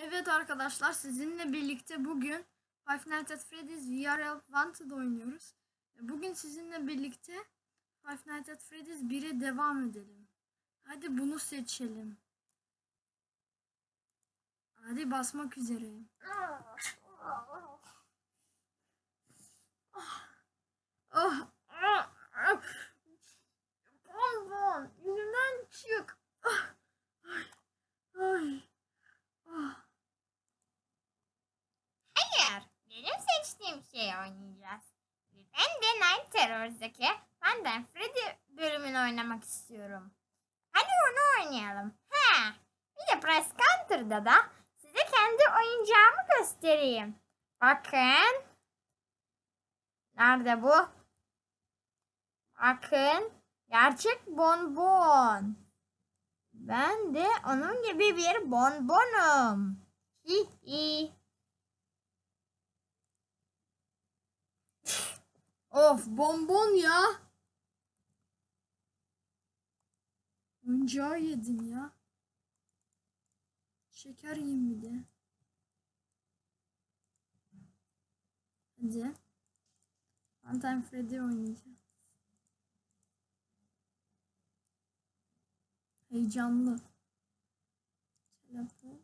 Evet arkadaşlar sizinle birlikte bugün Five Nights at Freddy's VRL Wanted oynuyoruz. Bugün sizinle birlikte Five Nights at Freddy's 1'e devam edelim. Hadi bunu seçelim. Hadi basmak üzereyim. Ah, ah, ah. Bonbon, yüzümden çık. Ah, ay, ay, ah. Hayır, benim seçtiğim şeyi oynayacağız. Ben de Night Terror'daki Phantom Freddy bölümünü oynamak istiyorum. Hadi onu oynayalım. Ha, bir de Press Counter'da da size kendi oyuncağımı göstereyim. Bakın. Nerede bu? Bakın. Gerçek bonbon. Ben de onun gibi bir bonbonum. Hi hi. Of bonbon ya. Oyuncağı yedin ya. Şeker yiyeyim bir de. Hadi. Funtime Freddy oynayacağım. Heyecanlı. Telefon.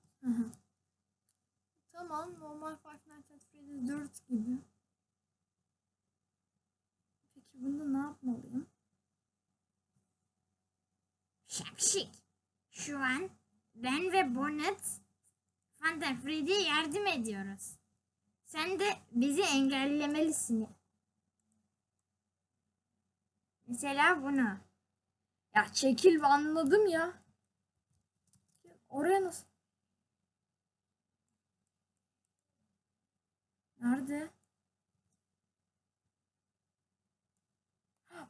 Tamam normal Five Nights at Freddy's 4 gibi. Yapmalıyım? Şapşik. Şu an ben ve Bonnet Phantom Freddy'ye yardım ediyoruz. Sen de bizi engellemelisin. Mesela bunu. Ya çekil ve anladım ya. Oraya nasıl? Nerede?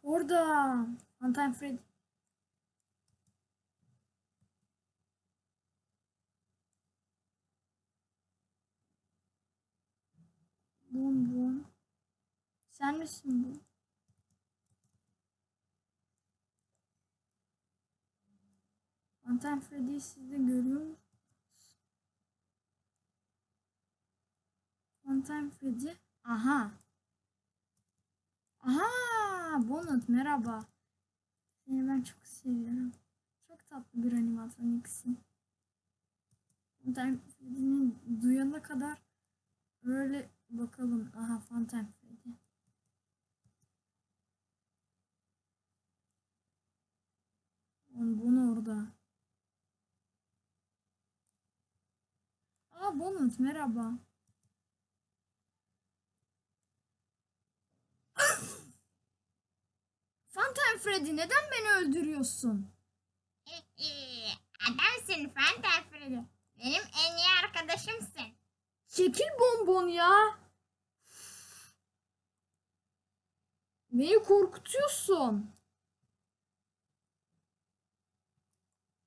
Orada. Funtime Freddy. Bum bum. Sen misin bu? Funtime Freddy'yi siz de görüyor musunuz? Funtime Freddy. Aha. Aha. Bonnet merhaba. Seni ben çok seviyorum. Çok tatlı bir animatroniksin. Freddy'ni duyana kadar böyle bakalım. Aha Freddy. Bunu orada. Aa Bonnet merhaba. Funtime Freddy neden beni öldürüyorsun? Adamsın Phantom Freddy. Benim en iyi arkadaşımsın. Çekil bonbon ya. Beni korkutuyorsun.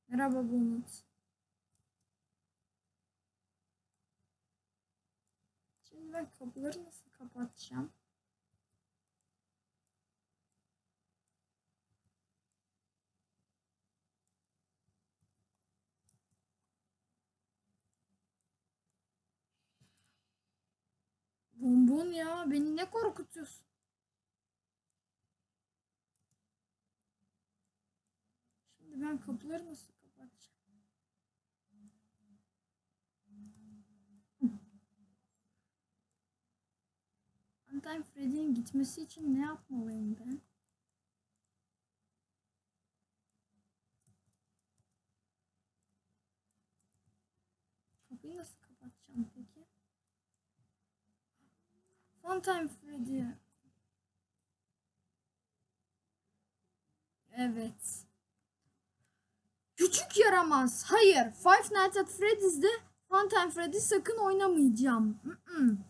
Merhaba Bonnet. Şimdi ben kapıları nasıl kapatacağım? Bonbon ya beni ne korkutuyorsun? Şimdi ben kapıları nasıl kapatacağım? Funtime Freddy'nin gitmesi için ne yapmalıyım ben? Kapıyı nasıl kapatacağım peki? Funtime Freddy. Evet. Küçük yaramaz. Hayır. Five Nights at Freddy's'de Funtime Freddy sakın oynamayacağım. Mm-mm.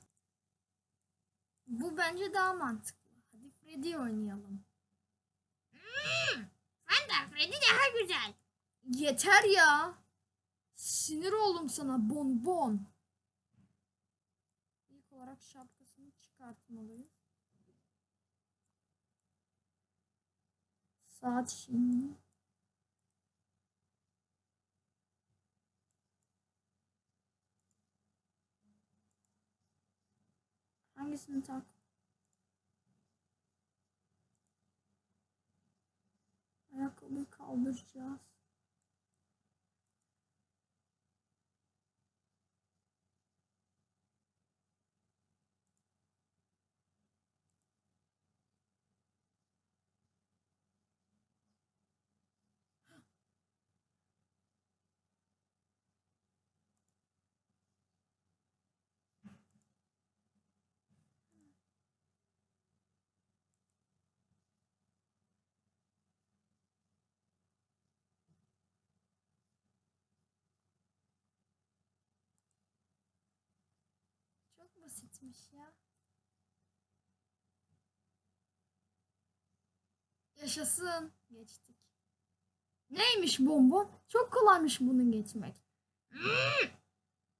Bu bence daha mantıklı. Hadi Freddy oynayalım. Hmm, Phantom Freddy daha güzel. Yeter ya. Sinir oldum sana bonbon. İlk olarak şapkasını tartılmalıyız? Saat şimdi. Hangisini tak? Ayakkabıyı kaldıracağız. Basitmiş ya. Yaşasın. Geçtik. Neymiş bonbon? Çok kolaymış bunu geçmek. Hmm,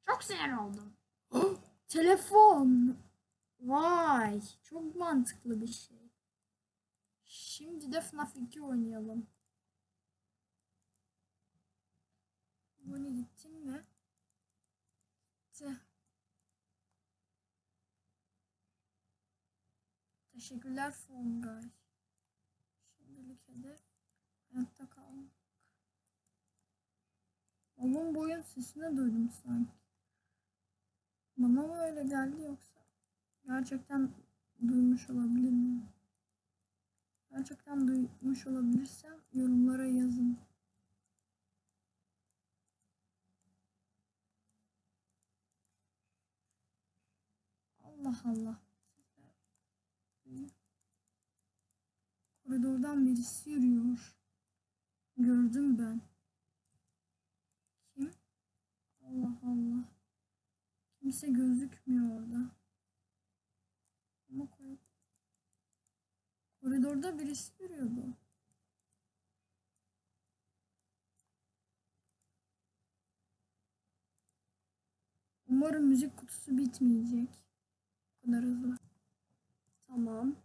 Çok sinir oldum. Telefon. Vay. Çok mantıklı bir şey. Şimdi de FNAF 2 oynayalım. Bunu gittin mi? Gitti. Teşekkürler Fongay. Şimdilik hedef hayatta kalmak. Babam boyun sesini duydum sanki. Bana mı öyle geldi yoksa gerçekten duymuş olabilir miyim? Gerçekten duymuş olabilirsem yorumlara yazın. Allah Allah. Koridordan birisi yürüyor. Gördüm ben. Kim? Allah Allah. Kimse gözükmüyor orada. Ama kor- koridorda birisi yürüyordu. Umarım müzik kutusu bitmeyecek. Bu kadar hızlı. Tamam.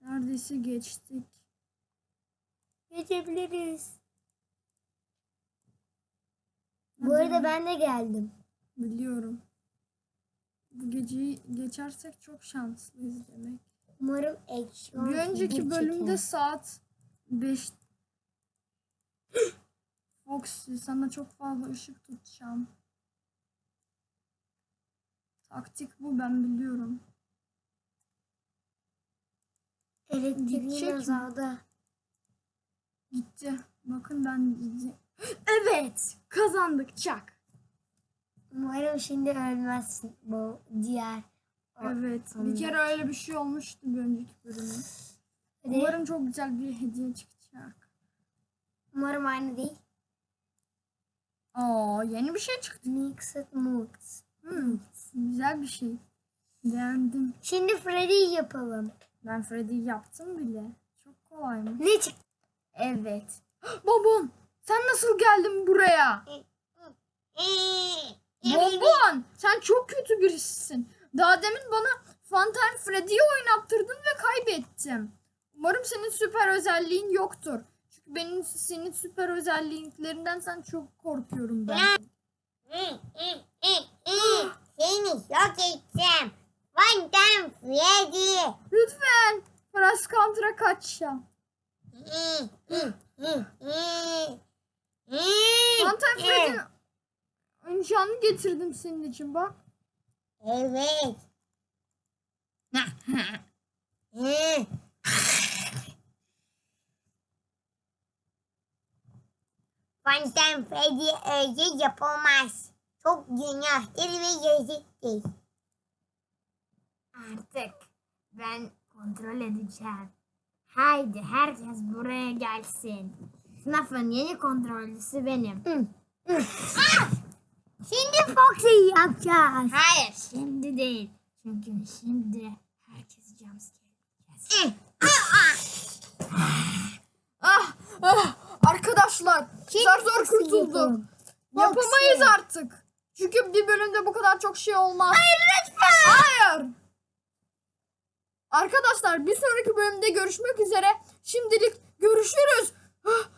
Neredeyse geçtik. Geçebiliriz. Bu arada ben de geldim. Biliyorum. Bu geceyi geçersek çok şanslıyız demek. Umarım action Bir önceki bölümde saat 5 Foxy sana çok fazla ışık tutacağım. Taktik bu ben biliyorum. elektriğin mi? Gitti. Bakın ben gitti. Evet. Kazandık çak. Umarım şimdi ölmezsin bu diğer. Evet. Bir kere öyle bir şey olmuştu bir önceki bölümde. Umarım çok güzel bir hediye çıkacak. Umarım aynı değil. Aa yeni bir şey çıktı. Mixed Moods. Hmm, güzel bir şey. Beğendim. Şimdi Freddy'yi yapalım. Ben Freddy'yi yaptım bile. Çok kolay mı? Ne çıktı? Evet. Bonbon sen nasıl geldin buraya? Bonbon sen çok kötü birisisin. Daha demin bana Funtime Freddy'yi oynattırdın ve kaybettim. Umarım senin süper özelliğin yoktur. Çünkü benim senin süper özelliklerinden sen çok korkuyorum ben. Seni yok edeceğim. Fantom Freddy. Lütfen. Counter'a kaçacağım. Funtime Freddy'nin oyuncağını getirdim senin için bak. Evet. Fantom Freddy öyle yapamaz. Çok günahtır ve yazıktır. Artık ben kontrol edeceğim. Haydi herkes buraya gelsin. Sınıfın yeni kontrolcüsü benim. Şimdi Foxy'yi yapacağız. Hayır şimdi değil. Çünkü şimdi herkes jumpscare. Ah, ah, arkadaşlar zar zor kurtulduk. yapalım? Yapamayız artık. Çünkü bir bölümde bu kadar çok şey olmaz. Hayır lütfen. Hayır. Arkadaşlar bir sonraki bölümde görüşmek üzere. Şimdilik görüşürüz.